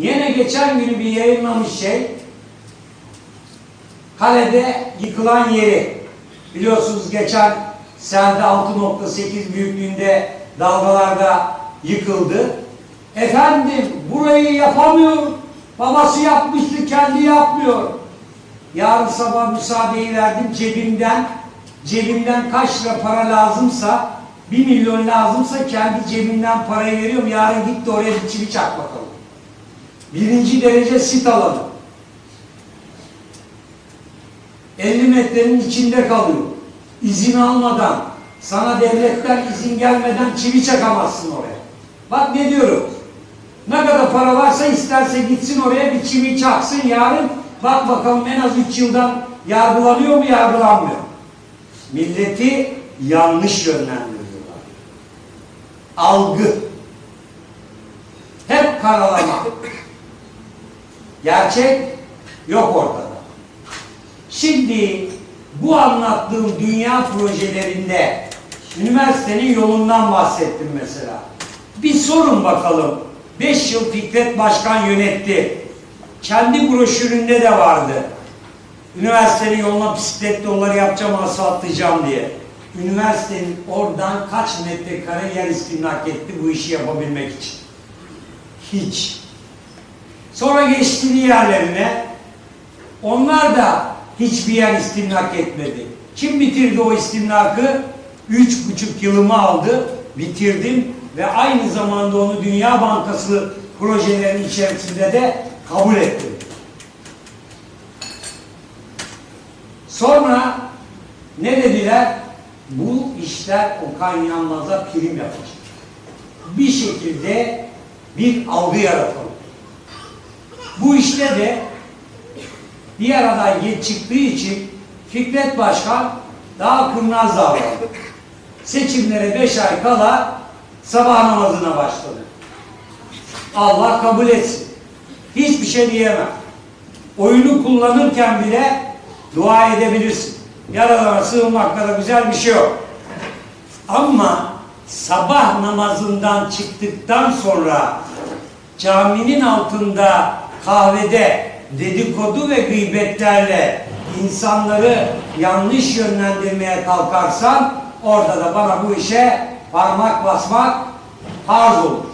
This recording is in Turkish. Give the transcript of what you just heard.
Yine geçen günü bir yayınlamış şey, kalede yıkılan yeri. Biliyorsunuz geçen selde 6.8 büyüklüğünde dalgalarda yıkıldı. Efendim burayı yapamıyor. Babası yapmıştı kendi yapmıyor. Yarın sabah müsaadeyi verdim cebimden cebimden kaç lira para lazımsa bir milyon lazımsa kendi cebimden parayı veriyorum. Yarın git de oraya bir çivi çak bakalım. Birinci derece sit alanı. 50 metrenin içinde kalıyor. İzin almadan, sana devletten izin gelmeden çivi çakamazsın oraya. Bak ne diyorum. Ne kadar para varsa isterse gitsin oraya bir çivi çaksın yarın. Bak bakalım en az 3 yıldan yargılanıyor mu yargılanmıyor. Milleti yanlış yönlendiriyorlar. Algı. Hep karalama. Gerçek yok ortada. Şimdi bu anlattığım dünya projelerinde üniversitenin yolundan bahsettim mesela. Bir sorun bakalım. 5 yıl Fikret Başkan yönetti. Kendi broşüründe de vardı. Üniversitenin yoluna bisiklet yolları yapacağım, asfaltlayacağım diye. Üniversitenin oradan kaç metrekare yer istimlak etti bu işi yapabilmek için? Hiç. Sonra geçti diğerlerine. Onlar da hiçbir yer istimlak etmedi. Kim bitirdi o istimlakı? Üç buçuk yılımı aldı, bitirdim ve aynı zamanda onu Dünya Bankası projelerinin içerisinde de kabul ettim. Sonra ne dediler? Bu işler Okan Yanmaz'a prim yapacak. Bir şekilde bir algı yaratalım. Bu işte de diğer aday çıktığı için Fikret Başkan daha kurnaz davrandı. Seçimlere beş ay kala sabah namazına başladı. Allah kabul etsin. Hiçbir şey diyemem. Oyunu kullanırken bile dua edebilirsin. Yaralara sığınmakta da güzel bir şey yok. Ama sabah namazından çıktıktan sonra caminin altında kahvede dedikodu ve gıybetlerle insanları yanlış yönlendirmeye kalkarsan orada da bana bu işe parmak basmak farz olur.